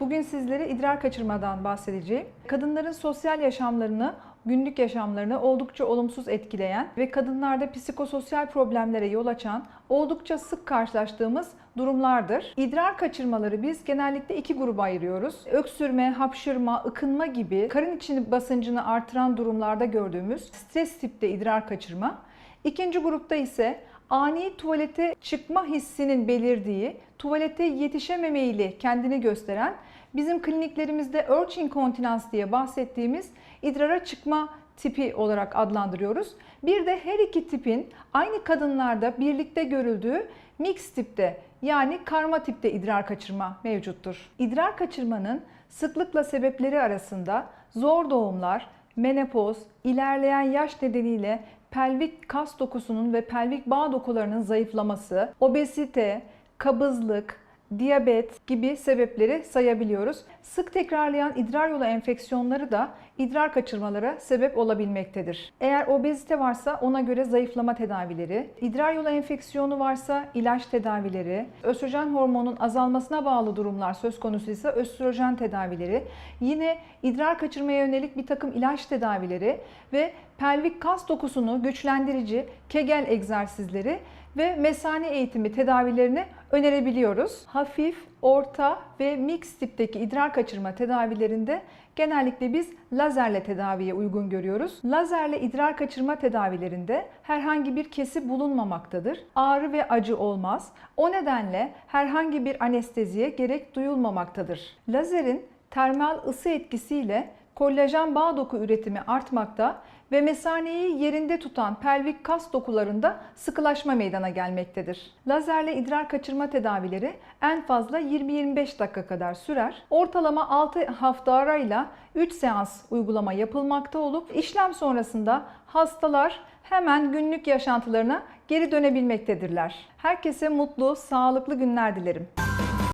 Bugün sizlere idrar kaçırmadan bahsedeceğim. Kadınların sosyal yaşamlarını, günlük yaşamlarını oldukça olumsuz etkileyen ve kadınlarda psikososyal problemlere yol açan oldukça sık karşılaştığımız durumlardır. İdrar kaçırmaları biz genellikle iki gruba ayırıyoruz. Öksürme, hapşırma, ıkınma gibi karın içi basıncını artıran durumlarda gördüğümüz stres tipte idrar kaçırma. İkinci grupta ise ani tuvalete çıkma hissinin belirdiği, tuvalete yetişememeyle kendini gösteren, bizim kliniklerimizde urge incontinence diye bahsettiğimiz idrara çıkma tipi olarak adlandırıyoruz. Bir de her iki tipin aynı kadınlarda birlikte görüldüğü mix tipte yani karma tipte idrar kaçırma mevcuttur. İdrar kaçırmanın sıklıkla sebepleri arasında zor doğumlar, menopoz, ilerleyen yaş nedeniyle pelvik kas dokusunun ve pelvik bağ dokularının zayıflaması, obezite, kabızlık, diyabet gibi sebepleri sayabiliyoruz. Sık tekrarlayan idrar yolu enfeksiyonları da idrar kaçırmalara sebep olabilmektedir. Eğer obezite varsa ona göre zayıflama tedavileri, idrar yolu enfeksiyonu varsa ilaç tedavileri, östrojen hormonun azalmasına bağlı durumlar söz konusuysa östrojen tedavileri, yine idrar kaçırmaya yönelik bir takım ilaç tedavileri ve pelvik kas dokusunu güçlendirici kegel egzersizleri ve mesane eğitimi tedavilerini önerebiliyoruz. Hafif, orta ve mix tipteki idrar kaçırma tedavilerinde genellikle biz lazerle tedaviye uygun görüyoruz. Lazerle idrar kaçırma tedavilerinde herhangi bir kesi bulunmamaktadır. Ağrı ve acı olmaz. O nedenle herhangi bir anesteziye gerek duyulmamaktadır. Lazerin termal ısı etkisiyle kollajen bağ doku üretimi artmakta ve mesaneyi yerinde tutan pelvik kas dokularında sıkılaşma meydana gelmektedir. Lazerle idrar kaçırma tedavileri en fazla 20-25 dakika kadar sürer. Ortalama 6 hafta arayla 3 seans uygulama yapılmakta olup işlem sonrasında hastalar hemen günlük yaşantılarına geri dönebilmektedirler. Herkese mutlu, sağlıklı günler dilerim.